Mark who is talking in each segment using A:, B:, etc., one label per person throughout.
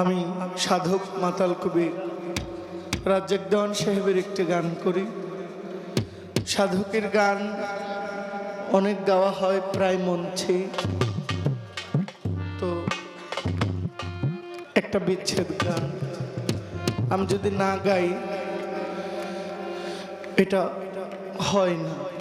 A: আমি সাধক মাতাল কবি রাজ্জাক দেওয়ান সাহেবের একটি গান করি। সাধকের গান অনেক গাওয়া হয়, প্রায় মঞ্চে। তো একটা বিচ্ছেদ গান। আমি যদি না গাই, এটা হয় না।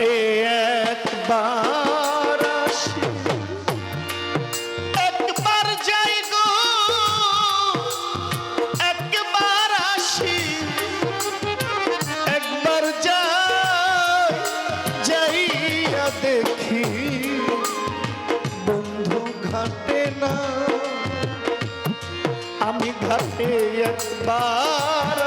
A: ঘাটে একবার আসি। একবার যাই গো, একবার আসি। একবার যাই, যাইয়া দেখি। বন্ধু ঘাটে না, আমি ঘাটে একবার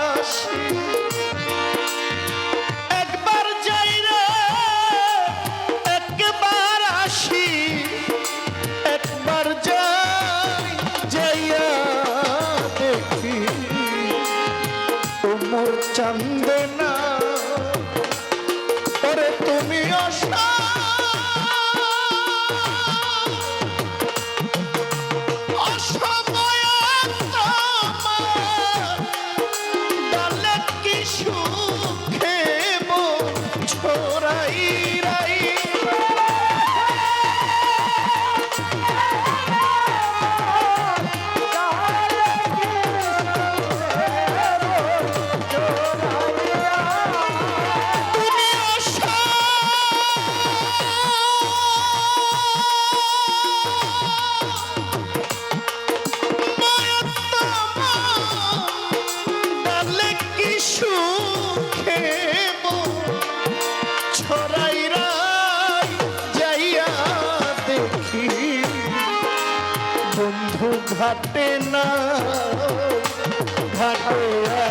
A: ঘাটে না ঘাটে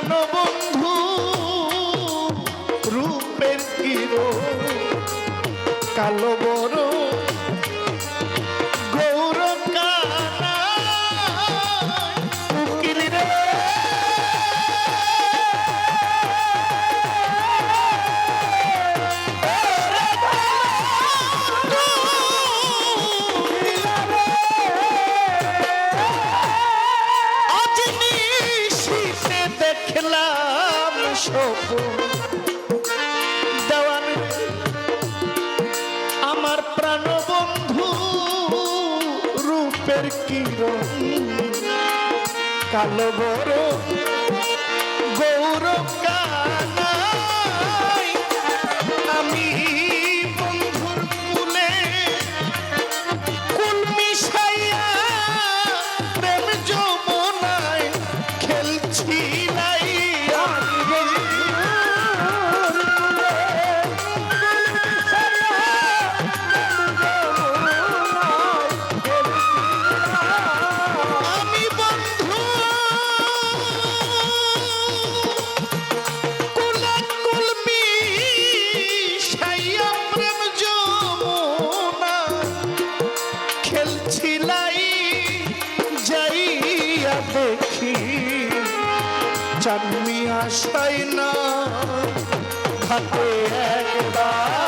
A: প্রাণবন্ধু রূপের কিরো কালো বড় স্বপ্ন দেওয়ান আমার প্রাণবন্ধু রূপের কিরণ কালো বড় চানমি আসাই না। হাতে একবার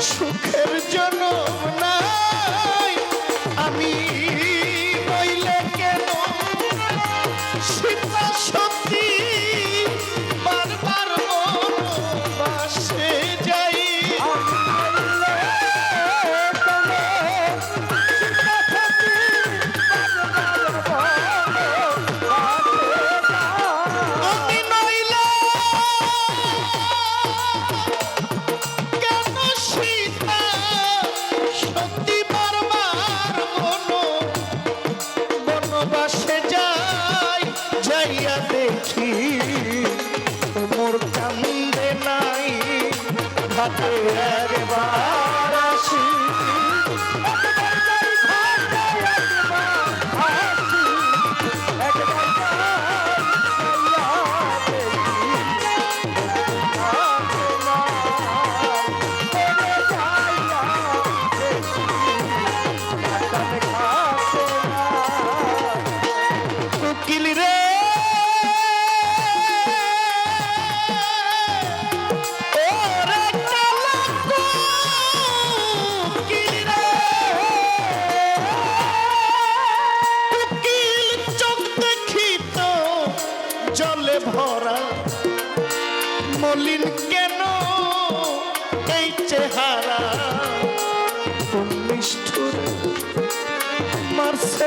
A: সুখের জন্য না। सत्य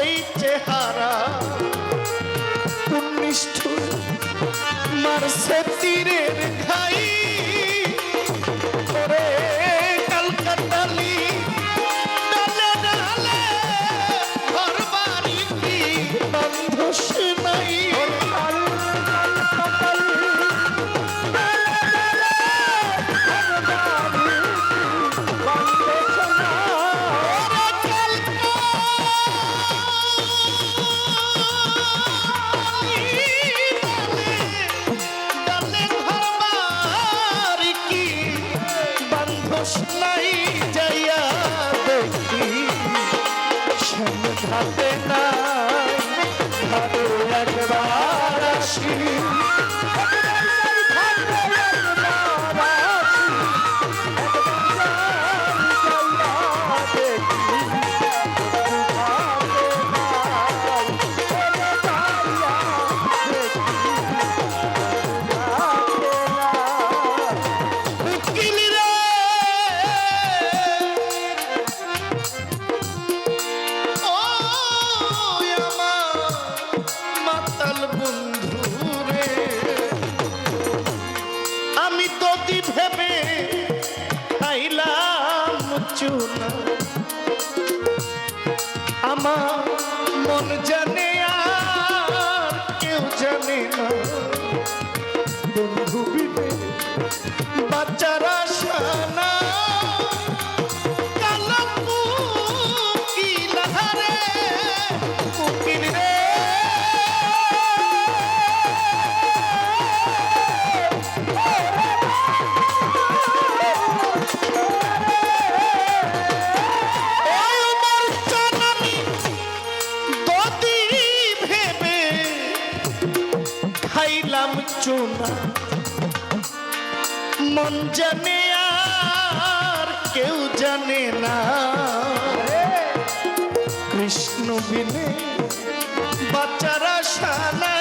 A: সেই চেহারা। নিষ্ঠুর মারছে তীরের ঘাই। না। মন জানে আর কেউ জানে না। কৃষ্ণ বিনে বাচ্চারা সানা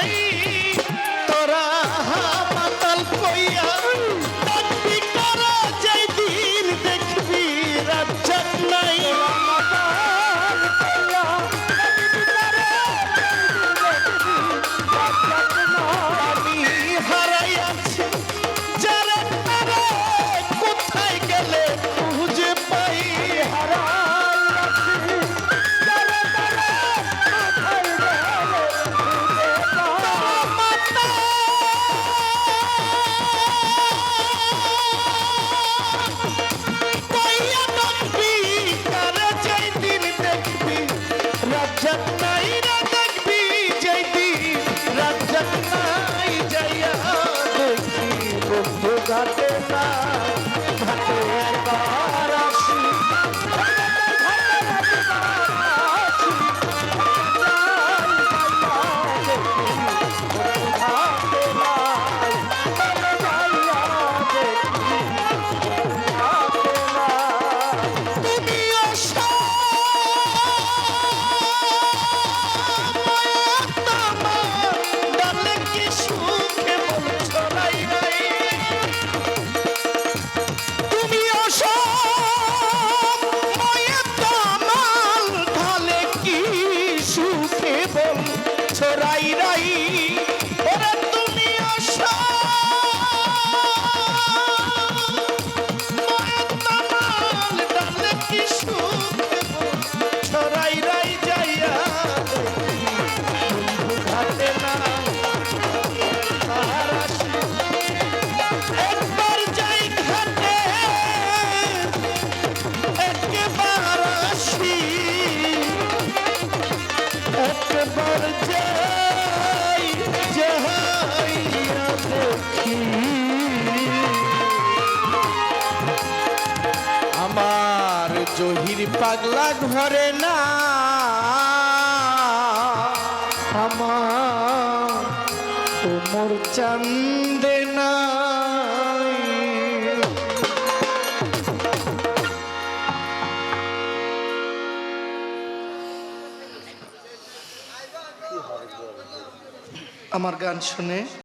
A: জহির পাগলা ঘরে না। আমার কোমর চান্দে নাই। আমার গান শুনে